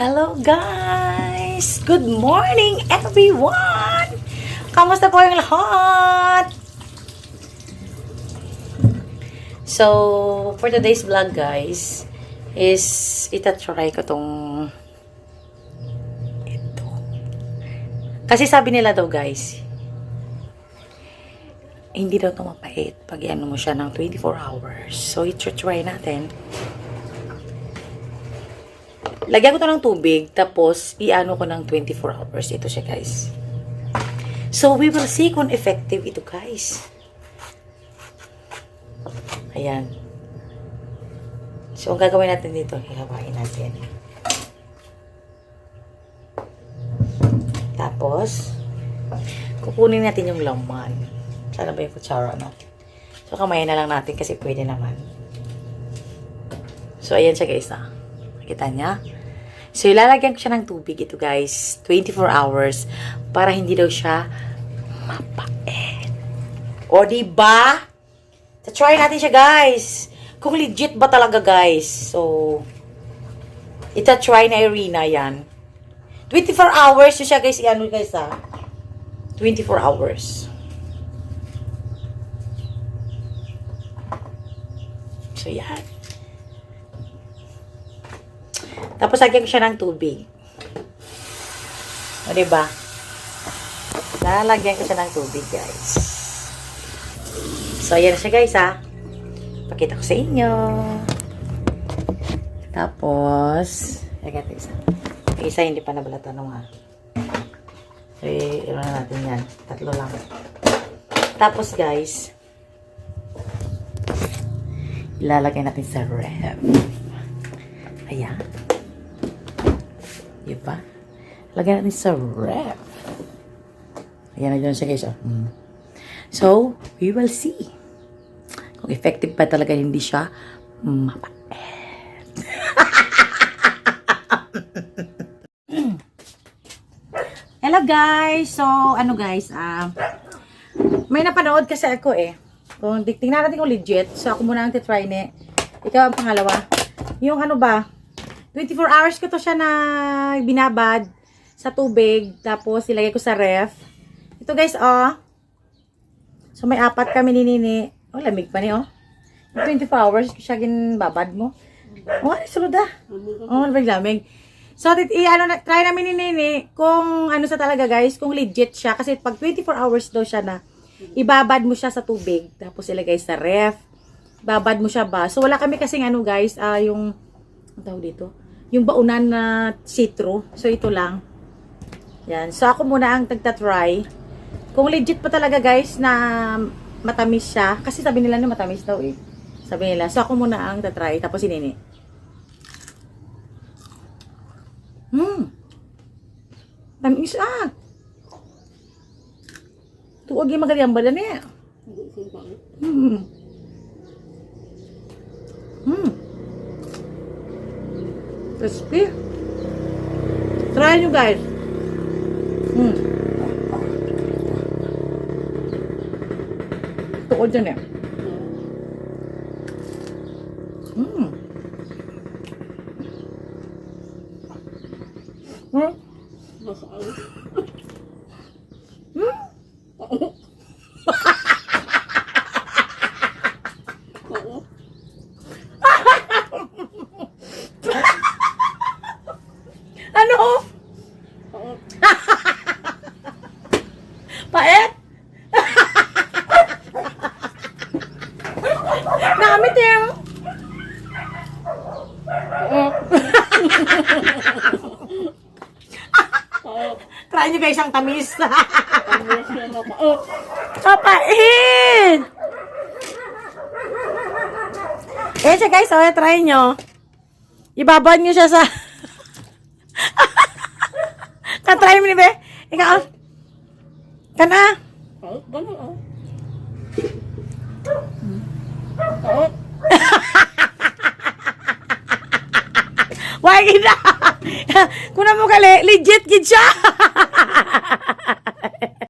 Hello guys! Good morning everyone! Kamusta po yung lahat? So, for today's vlog guys, is itatry ko tong ito. Kasi sabi nila daw guys, hindi daw ito mapait pag ano mo siya ng 24 hours. So, itatry natin. Lagyan ko to ng tubig, tapos iano ko ng 24 hours. Ito siya, guys. So, we will see kung effective ito, guys. Ayan. So, ang gagawin natin dito, hihawain natin. Tapos, kukunin natin yung laman. Sana ba yung kutsara natin? So, kamay na lang natin kasi pwede naman. So, ayan siya, guys, ah. Nakita niya? So, ilalagyan ko siya ng tubig ito, guys. 24 hours. Para hindi daw siya mapait. O, diba? So, try natin siya, guys. Kung legit ba talaga, guys. So, ita try na Irina yan. 24 hours siya, guys. Iano, guys, ha? 24 hours. So, yan. Tapos, lagyan ko siya ng tubig. O, diba? Lalagyan ko siya ng tubig, guys. So, ayan siya, guys, ha. Pakita ko sa inyo. Tapos, lagyan ko isa. Isa, hindi pa nabalatan nung, ha. So, i- ano na natin yan. Tatlo lang. Tapos, guys, ilalagay natin sa ref. Lagyan natin sa ref. Ayan na dyan siya guys. Oh. Mm. So, we will see. Kung effective pa talaga hindi siya mapait. Hello guys! So, ano guys, ah, may napanood kasi ako eh. Kung tingnan natin kung legit. So, ako muna ang titry ni. Ikaw ang pangalawa. Yung ano ba, 24 hours ko to siya na binabad sa tubig. Tapos, ilagay ko sa ref. Ito guys, oh. So, may apat kami ni Nini. Oh, lamig pa ni, oh. 24 hours siya ginbabad mo. Oh, sulod ah. Oh, lamig lamig. So, tit i ano try namin ni Nini kung ano sa talaga guys, kung legit siya. Kasi pag 24 hours daw siya na, ibabad mo siya sa tubig. Tapos ilagay sa ref. Babad mo siya ba? So, wala kami kasing ano guys, ah, yung, ang tawag dito? Yung baunan na citro. So, ito lang. Yan. So, ako muna ang tagta-try. Kung legit pa talaga guys na matamis siya. Kasi sabi nila na matamis daw eh. Sabi nila. So, ako muna ang tatry. Tapos si Nini. Hmm. Tamis ah. Tuwag yung magaling ba eh. Hmm. Hmm. Crispy. Try nyo guys. Hmm. Tuwag dyan eh. Hmm. Hmm. Ano? Paet? Namit eh. Try nyo guys ang tamis. Kapait! Eh siya guys, oh, try nyo. Ibabad nyo siya sa... Katry mo ni Be. Ikaw. Kana. Why gina? Kuna mo kali, legit gid siya.